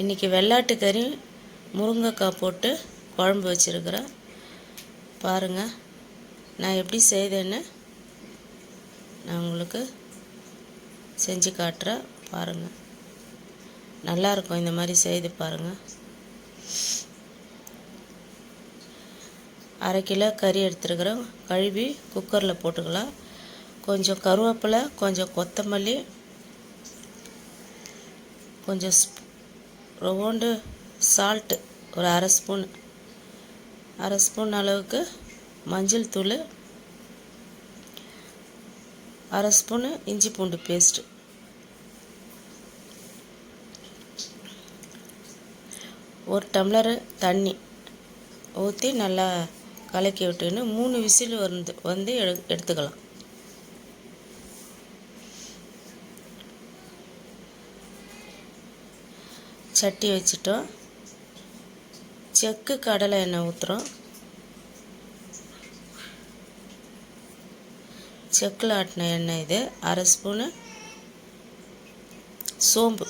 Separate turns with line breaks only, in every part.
இன்றைக்கி வெள்ளாட்டு கறி முருங்கைக்காய் போட்டு குழம்பு வச்சுருக்கிறேன் பாருங்கள் நான் எப்படி செய்தேன்னு நான் உங்களுக்கு செஞ்சு காட்டுறேன். பாருங்கள் நல்லாயிருக்கும் இந்த மாதிரி செய்து பாருங்கள் அரை கிலோ கறி எடுத்துருக்குறேன் கழுவி குக்கரில் போட்டுக்கலாம். கொஞ்சம் கருவேப்பிலை கொஞ்சம் கொத்தமல்லி கொஞ்சம் ஸ்ப் ரவோண்டு சால்ட்டு ஒரு அரை ஸ்பூன் அரை ஸ்பூன் அளவுக்கு மஞ்சள் தூள். அரை ஸ்பூனு இஞ்சி பூண்டு பேஸ்ட்டு ஒரு டம்ளரு தண்ணி ஊற்றி நல்லா கலக்கி விட்டுன்னு மூணு விசில் வந்து வந்து எடு எடுத்துக்கலாம். சட்டி வச்சுட்டோம். செக்கு கடலை எண்ணெய் ஊற்றுறோம் செக்கில் ஆட்டின எண்ணெய் இது. அரை ஸ்பூனு சோம்பு.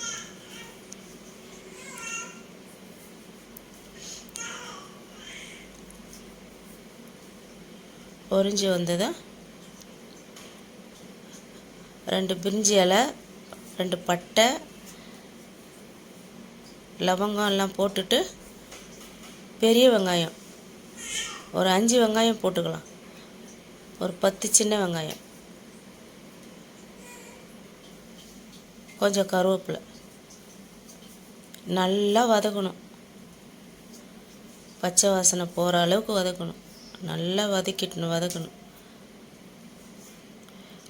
பொரிஞ்சு வந்ததும் ரெண்டு பிரிஞ்சி இலை ரெண்டு பட்டை லவங்கம் எல்லாம் போட்டுட்டு பெரிய வெங்காயம். ஒரு அஞ்சு வெங்காயம் போட்டுக்கலாம். ஒரு பத்து சின்ன வெங்காயம். கொஞ்சம் கருவேப்பிலை. நல்லா வதக்கணும். பச்சை வாசனை போகிற அளவுக்கு வதக்கணும். நல்லா வதக்கிட்டு வதக்கணும்.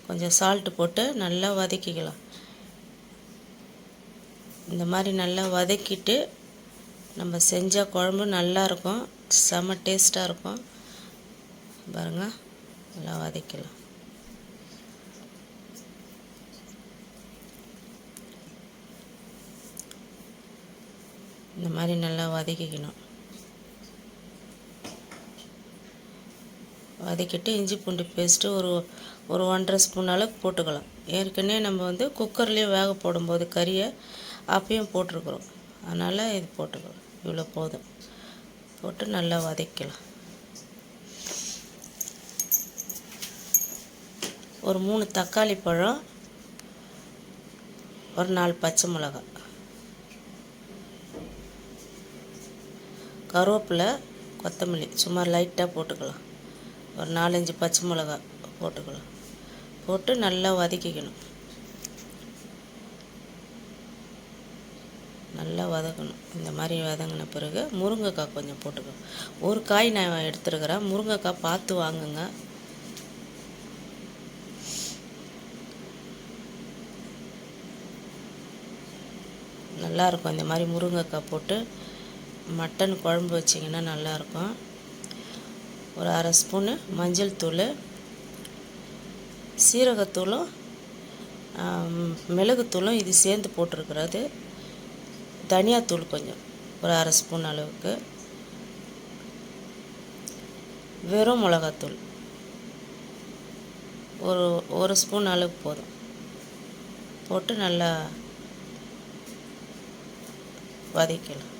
கொஞ்சம் சால்ட்டு போட்டு நல்லா வதக்கிக்கலாம். இந்த மாதிரி நல்லா வதக்கிட்டு நம்ம செஞ்ச குழம்பு நல்லா இருக்கும் டேஸ்ட்டாக இருக்கும் பாருங்க நல்லா வதக்கலாம் இந்த மாதிரி நல்லா வதக்கிக்கணும். வதக்கிட்டு இஞ்சி பூண்டு பேஸ்ட்டு ஒரு ஒரு ஒன்றரை ஸ்பூன் அளவுக்கு போட்டுக்கலாம். ஏற்கனவே நம்ம வந்து குக்கர்லேயே வேக போடும்போது கறியை அப்பயும் போட்டிருக்குறோம். அதனால் இது போட்டுக்கலாம் இவ்வளோ போதும். போட்டு நல்லா வதக்கலாம். ஒரு மூணு தக்காளி பழம் ஒரு நாலு பச்சை மிளகாய். கருவேப்பிலை கொத்தமல்லி சும்மா லைட்டாக போட்டுக்கலாம். ஒரு நாலஞ்சு பச்சை மிளகாய் போட்டுக்கலாம். போட்டு நல்லா வதக்கிக்கணும். நல்லா வதக்கணும் இந்த மாதிரி வதங்கின பிறகு முருங்கைக்காய் கொஞ்சம் போட்டுக்கணும் ஒரு காய் நான் எடுத்துருக்கிறேன். முருங்கைக்காய் பார்த்து வாங்குங்க. நல்லாயிருக்கும். இந்த மாதிரி முருங்கைக்காய் போட்டு மட்டன் குழம்பு வச்சிங்கன்னா நல்லாயிருக்கும். ஒரு அரை ஸ்பூனு மஞ்சள் தூள் சீரகத்தூளும் மிளகுத்தூளும் இது சேர்ந்து போட்டிருக்கிறது. தனியாத்தூள் கொஞ்சம் ஒரு அரை ஸ்பூன் அளவுக்கு. வெறும் மிளகாத்தூள். ஒரு ஒரு ஸ்பூன் அளவுக்கு போதும். போட்டு நல்லா வதக்கலாம்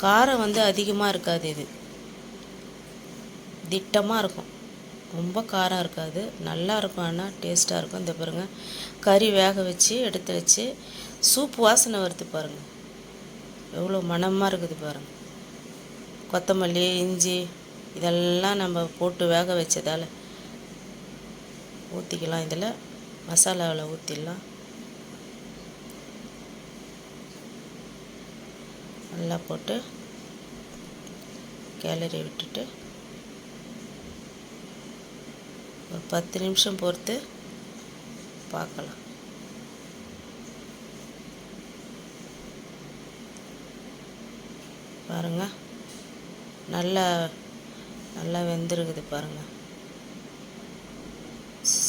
காரம் வந்து அதிகமாக இருக்காது இது. திட்டமாக இருக்கும். ரொம்ப காரம் இருக்காது. நல்லா இருக்கும் ஆனால் டேஸ்ட்டாக இருக்கும். இந்த பாருங்கள் கறி வேக வச்சு எடுத்து வச்சு சூப்பு வாசனை வருது பாருங்கள் எவ்வளோ மணமாக இருக்குது பாருங்கள் கொத்தமல்லி இஞ்சி இதெல்லாம் நம்ம போட்டு வேக வச்சதால் ஊற்றிக்கலாம் இதில் மசாலாவில் ஊற்றிடலாம் நல்லா போட்டு கேலரி விட்டுட்டு ஒரு பத்து நிமிஷம் பொறுத்து பார்க்கலாம். பாருங்க. நல்லா நல்லா வெந்திருக்குது பாருங்கள்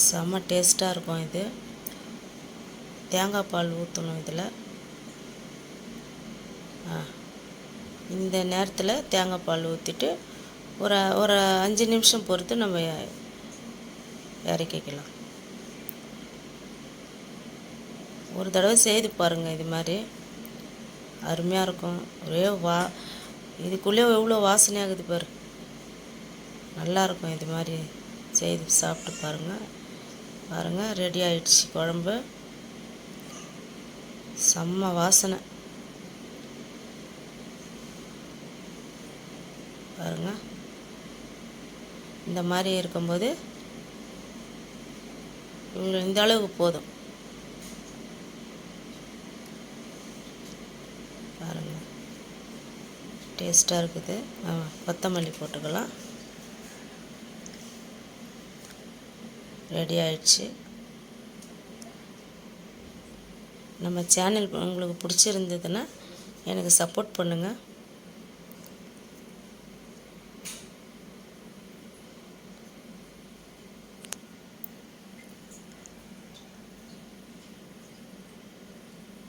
செம்ம டேஸ்ட்டாக இருக்கும் இது. தேங்காய் பால் ஊற்றணும் இதில். இந்த நேரத்தில் தேங்காய் பால் ஊற்றிட்டு ஒரு ஒரு அஞ்சு நிமிஷம் பொறுத்து நம்ம இறக்கிக்கலாம் ஒரு தடவை செய்து பாருங்கள் இது மாதிரி. அருமையாக இருக்கும். ஒரே வா இதுக்குள்ளே எவ்வளோ வாசனையாகுது பாரு. நல்லாயிருக்கும் இது மாதிரி செய்து சாப்பிட்டு பாருங்கள் பாருங்கள் ரெடி ஆயிடுச்சு குழம்பு. செம்ம வாசனை. பாருங்க. இந்த மாதிரி இருக்கும்போது இந்த அளவுக்கு போதும். பாருங்க. டேஸ்ட்டாக இருக்குது. கொத்தமல்லி போட்டுக்கலாம். ரெடி ஆயிடுச்சு. நம்ம சேனல் உங்களுக்கு பிடிச்சிருந்ததுன்னா எனக்கு சப்போர்ட் பண்ணுங்கள்